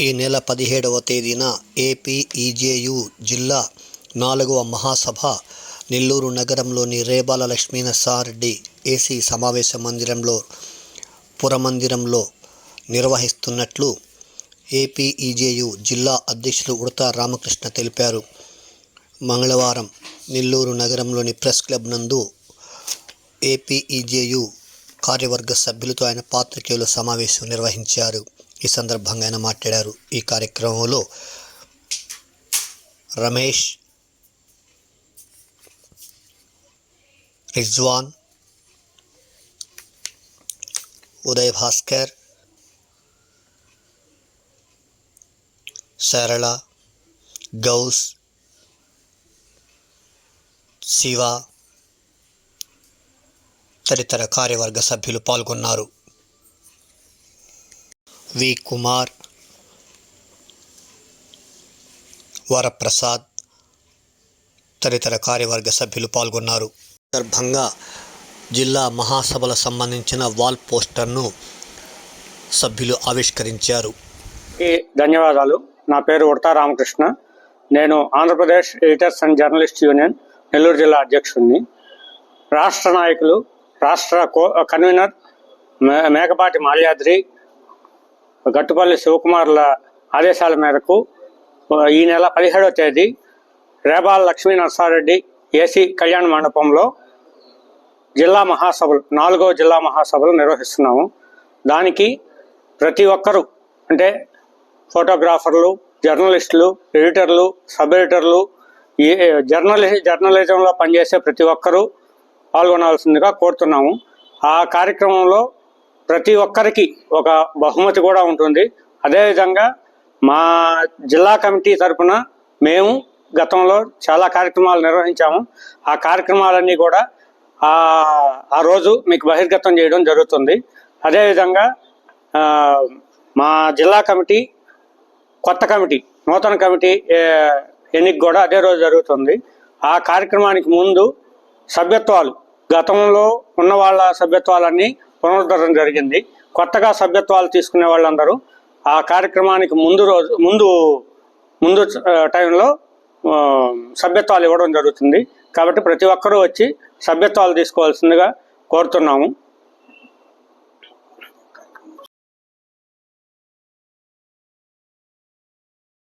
ఈ నెల పదిహేడవ తేదీన ఏపీఈజేయు జిల్లా నాలుగవ మహాసభ నెల్లూరు నగరంలోని రేబాల లక్ష్మీనరసారెడ్డి ఏసీ సమావేశ మందిరంలో పురమందిరంలో నిర్వహిస్తున్నట్లు ఏపీఈజేయు జిల్లా అధ్యక్షులు ఉడతా రామకృష్ణ తెలిపారు. మంగళవారం నెల్లూరు నగరంలోని ప్రెస్ క్లబ్ నందు ఏపీఈజేయు కార్యవర్గ సభ్యులతో ఆయన పాత్రికేయుల సమావేశం నిర్వహించారు. ఈ సందర్భంగా ఆయన మాట్లాడారు. ఈ కార్యక్రమంలో రమేష్ రిజ్వాన్ ఉదయ్ భాస్కర్ సరళ గౌస్ శివ తదితర కార్యవర్గ సభ్యులు పాల్గొన్నారు. వి. కుమార్ వరప్రసాద్ తదితర కార్యవర్గ సభ్యులు పాల్గొన్నారు. సందర్భంగా జిల్లా మహాసభల సంబంధించిన వాల్ పోస్టర్ను సభ్యులు ఆవిష్కరించారు. ధన్యవాదాలు. నా పేరు ఉడతా రామకృష్ణ. నేను Andhra Pradesh editors and journalist union Nellore జిల్లా అధ్యక్షుడిని. రాష్ట్ర నాయకులు రాష్ట్ర కన్వీనర్ మే మేకపాటి మాల్యాద్రి గట్టుపల్లి శివకుమార్ల ఆదేశాల మేరకు ఈ నెల పదిహేడవ తేదీ రేబాల లక్ష్మీ నరసారెడ్డి ఏసీ కళ్యాణ మండపంలో జిల్లా మహాసభలు నాలుగవ జిల్లా మహాసభలు నిర్వహిస్తున్నాము. దానికి ప్రతి ఒక్కరూ అంటే ఫోటోగ్రాఫర్లు జర్నలిస్టులు ఎడిటర్లు సబ్ ఎడిటర్లు ఏ జర్నలి జర్నలిజంలో పనిచేసే ప్రతి ఒక్కరూ పాల్గొనాల్సిందిగా కోరుతున్నాము. ఆ కార్యక్రమంలో ప్రతి ఒక్కరికి ఒక బహుమతి కూడా ఉంటుంది. అదేవిధంగా మా జిల్లా కమిటీ తరపున మేము గతంలో చాలా కార్యక్రమాలు నిర్వహించాము. ఆ కార్యక్రమాలన్నీ కూడా ఆ ఆ రోజు మీకు బహిర్గతం చేయడం జరుగుతుంది. అదేవిధంగా మా జిల్లా కమిటీ కొత్త కమిటీ నూతన కమిటీ ఎన్నిక కూడా అదే రోజు జరుగుతుంది. ఆ కార్యక్రమానికి ముందు సభ్యత్వాలు గతంలో ఉన్న వాళ్ళ సభ్యత్వాలన్నీ పునరుద్ధరణ జరిగింది. కొత్తగా సభ్యత్వాలు తీసుకునే వాళ్ళందరూ ఆ కార్యక్రమానికి ముందు రోజు ముందు ముందు టైంలో సభ్యత్వాలు ఇవ్వడం జరుగుతుంది. కాబట్టి ప్రతి ఒక్కరూ వచ్చి సభ్యత్వాలు తీసుకోవాల్సిందిగా కోరుతున్నాము.